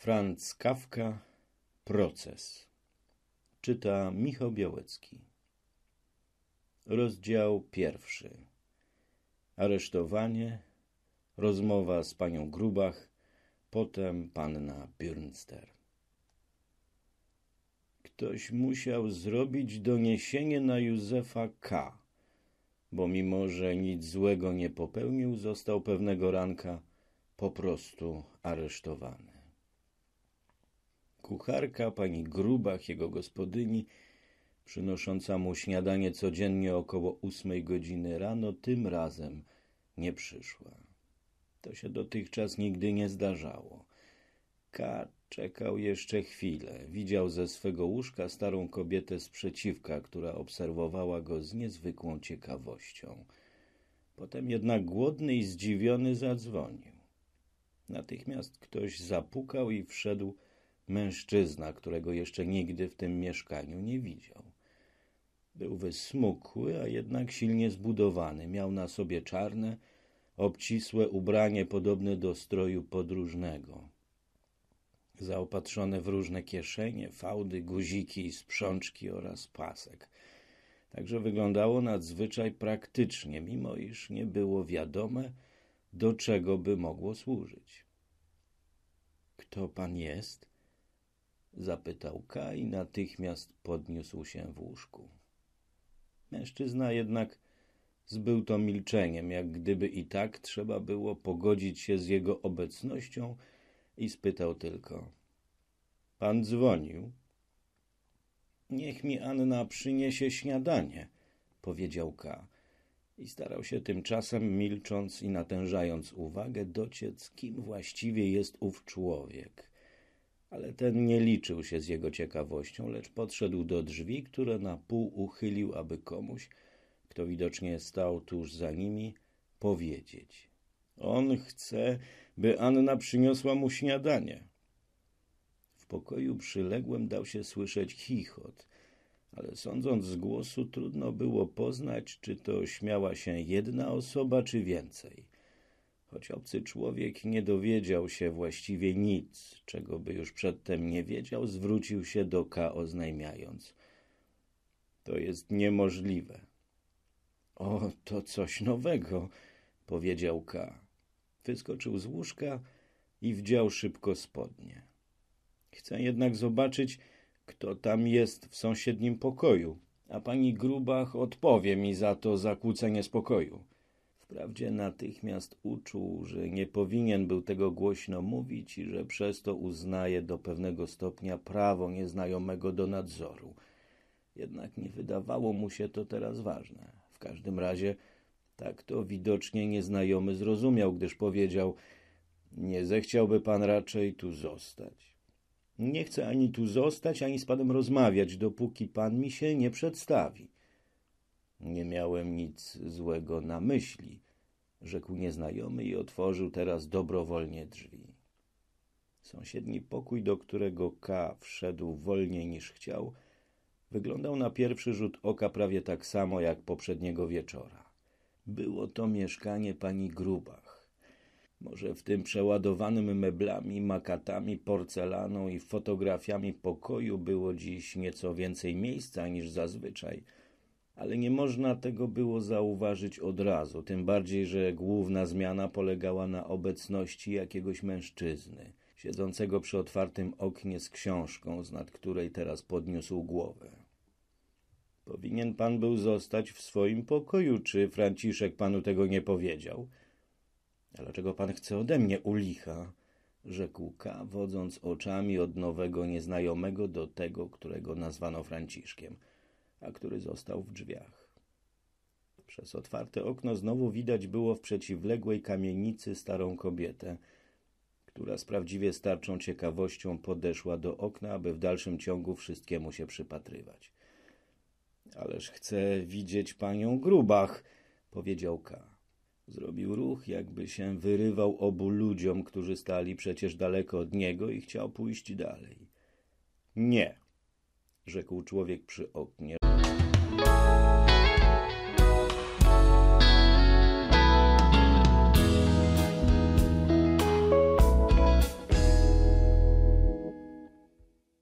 Franz Kafka Proces Czyta Michał Białecki Rozdział pierwszy Aresztowanie Rozmowa z panią Grubach Potem panna Bürnster Ktoś musiał zrobić doniesienie na Józefa K., bo mimo, że nic złego nie popełnił, został pewnego ranka po prostu aresztowany. Kucharka, pani Grubach, jego gospodyni, przynosząca mu śniadanie codziennie około ósmej godziny rano, tym razem nie przyszła. To się dotychczas nigdy nie zdarzało. K czekał jeszcze chwilę. Widział ze swego łóżka starą kobietę sprzeciwka, która obserwowała go z niezwykłą ciekawością. Potem jednak głodny i zdziwiony zadzwonił. Natychmiast ktoś zapukał i wszedł mężczyzna, którego jeszcze nigdy w tym mieszkaniu nie widział. Był wysmukły, a jednak silnie zbudowany. Miał na sobie czarne, obcisłe ubranie podobne do stroju podróżnego. Zaopatrzone w różne kieszenie, fałdy, guziki, sprzączki oraz pasek. Także wyglądało nadzwyczaj praktycznie, mimo iż nie było wiadome, do czego by mogło służyć. Kto pan jest? Zapytał K i natychmiast podniósł się w łóżku. Mężczyzna jednak zbył to milczeniem, jak gdyby i tak trzeba było pogodzić się z jego obecnością i spytał tylko. Pan dzwonił? Niech mi Anna przyniesie śniadanie, powiedział K. I starał się tymczasem, milcząc i natężając uwagę, dociec, kim właściwie jest ów człowiek ale ten nie liczył się z jego ciekawością, lecz podszedł do drzwi, które na pół uchylił, aby komuś, kto widocznie stał tuż za nimi, powiedzieć. On chce, by Anna przyniosła mu śniadanie. W pokoju przyległym dał się słyszeć chichot, ale sądząc z głosu trudno było poznać, czy to śmiała się jedna osoba, czy więcej. Choć obcy człowiek nie dowiedział się właściwie nic, czego by już przedtem nie wiedział, zwrócił się do K, oznajmiając. To jest niemożliwe. O, to coś nowego, powiedział K. Wyskoczył z łóżka i wdział szybko spodnie. Chcę jednak zobaczyć, kto tam jest w sąsiednim pokoju, a pani Grubach odpowie mi za to zakłócenie spokoju. Wprawdzie natychmiast uczuł, że nie powinien był tego głośno mówić i że przez to uznaje do pewnego stopnia prawo nieznajomego do nadzoru. Jednak nie wydawało mu się to teraz ważne. W każdym razie tak to widocznie nieznajomy zrozumiał, gdyż powiedział nie zechciałby pan raczej tu zostać. Nie chcę ani tu zostać, ani z panem rozmawiać, dopóki pan mi się nie przedstawi. Nie miałem nic złego na myśli, rzekł nieznajomy i otworzył teraz dobrowolnie drzwi. Sąsiedni pokój, do którego K wszedł wolniej niż chciał, wyglądał na pierwszy rzut oka prawie tak samo jak poprzedniego wieczora. Było to mieszkanie pani Grubach. Może w tym przeładowanym meblami, makatami, porcelaną i fotografiami pokoju było dziś nieco więcej miejsca niż zazwyczaj – ale nie można tego było zauważyć od razu, tym bardziej, że główna zmiana polegała na obecności jakiegoś mężczyzny, siedzącego przy otwartym oknie z książką, z nad której teraz podniósł głowę. Powinien pan był zostać w swoim pokoju, czy Franciszek panu tego nie powiedział? Dlaczego pan chce ode mnie u licha? rzekł K, wodząc oczami od nowego nieznajomego do tego, którego nazwano Franciszkiem – a który został w drzwiach. Przez otwarte okno znowu widać było w przeciwległej kamienicy starą kobietę, która z prawdziwie starczą ciekawością podeszła do okna, aby w dalszym ciągu wszystkiemu się przypatrywać. Ależ chcę widzieć panią Grubach, powiedział K. Zrobił ruch, jakby się wyrywał obu ludziom, którzy stali przecież daleko od niego i chciał pójść dalej. Nie, rzekł człowiek przy oknie.